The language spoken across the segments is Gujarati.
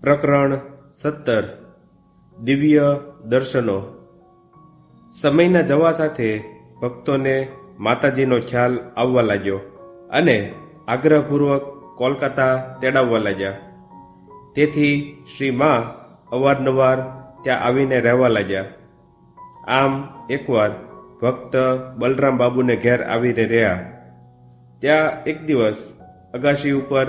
પ્રકરણ સત્તર. દિવ્ય દર્શનો. સમયના જવા સાથે ભક્તોને માતાજીનો ખ્યાલ આવવા લાગ્યો અને આગ્રહપૂર્વક કોલકાતા તેડાવવા લાગ્યા. તેથી શ્રી મા અવારનવાર ત્યાં આવીને રહેવા લાગ્યા. આમ એકવાર ભક્ત બલરામ બાબુને ઘેર આવીને રહ્યા. ત્યાં એક દિવસ અગાશી ઉપર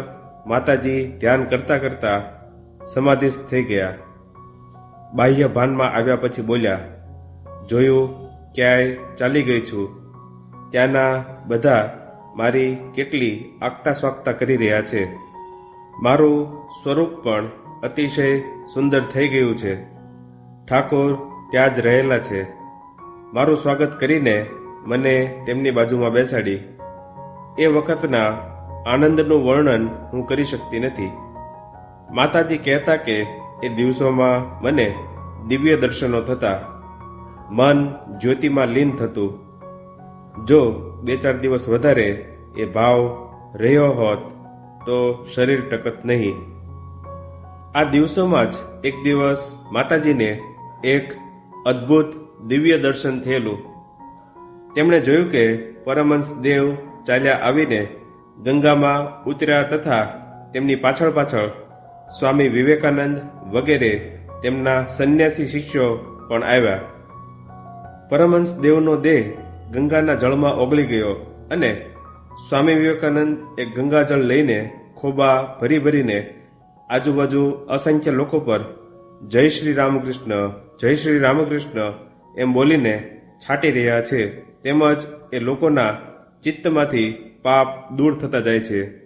માતાજી ધ્યાન કરતા કરતા સમાધિસ્થ થઈ ગયા. બાહ્ય ભાનમાં આવ્યા પછી બોલ્યા, જોયું, ક્યાંય ચાલી ગઈ છું. ત્યાંના બધા મારી કેટલી આગતા સ્વાગતા કરી રહ્યા છે. મારું સ્વરૂપ પણ અતિશય સુંદર થઈ ગયું છે. ઠાકોર ત્યાં જ રહેલા છે. મારું સ્વાગત કરીને મને તેમની બાજુમાં બેસાડી. એ વખતના આનંદનું વર્ણન હું કરી શકતી નથી. માતાજી કહેતા કે એ દિવસોમાં મને દિવ્ય દર્શનો થતા મન જ્યોતિમાં લીન થતું. જો બે ચાર દિવસ વધારે એ ભાવ રહ્યો હોત તો શરીર ટકત નહીં. આ દિવસોમાં જ એક દિવસ માતાજીને એક અદ્ભુત દિવ્ય દર્શન થયેલું. તેમણે જોયું કે પરમહંસ દેવ ચાલ્યા આવીને ગંગામાં ઉતર્યા તથા તેમની પાછળ પાછળ સ્વામી વિવેકાનંદ વગેરે તેમના સંન્યાસી શિષ્યો પણ આવ્યા. પરમહંસ દેવનો દેહ ગંગાના જળમાં ઓગળી ગયો અને સ્વામી વિવેકાનંદ એ ગંગાજળ લઈને ખોબા ભરી ભરીને આજુબાજુ અસંખ્ય લોકો પર જય શ્રી રામકૃષ્ણ, જય શ્રી રામકૃષ્ણ એમ બોલીને છાંટી રહ્યા છે. તેમજ એ લોકોના ચિત્તમાંથી પાપ દૂર થતા જાય છે.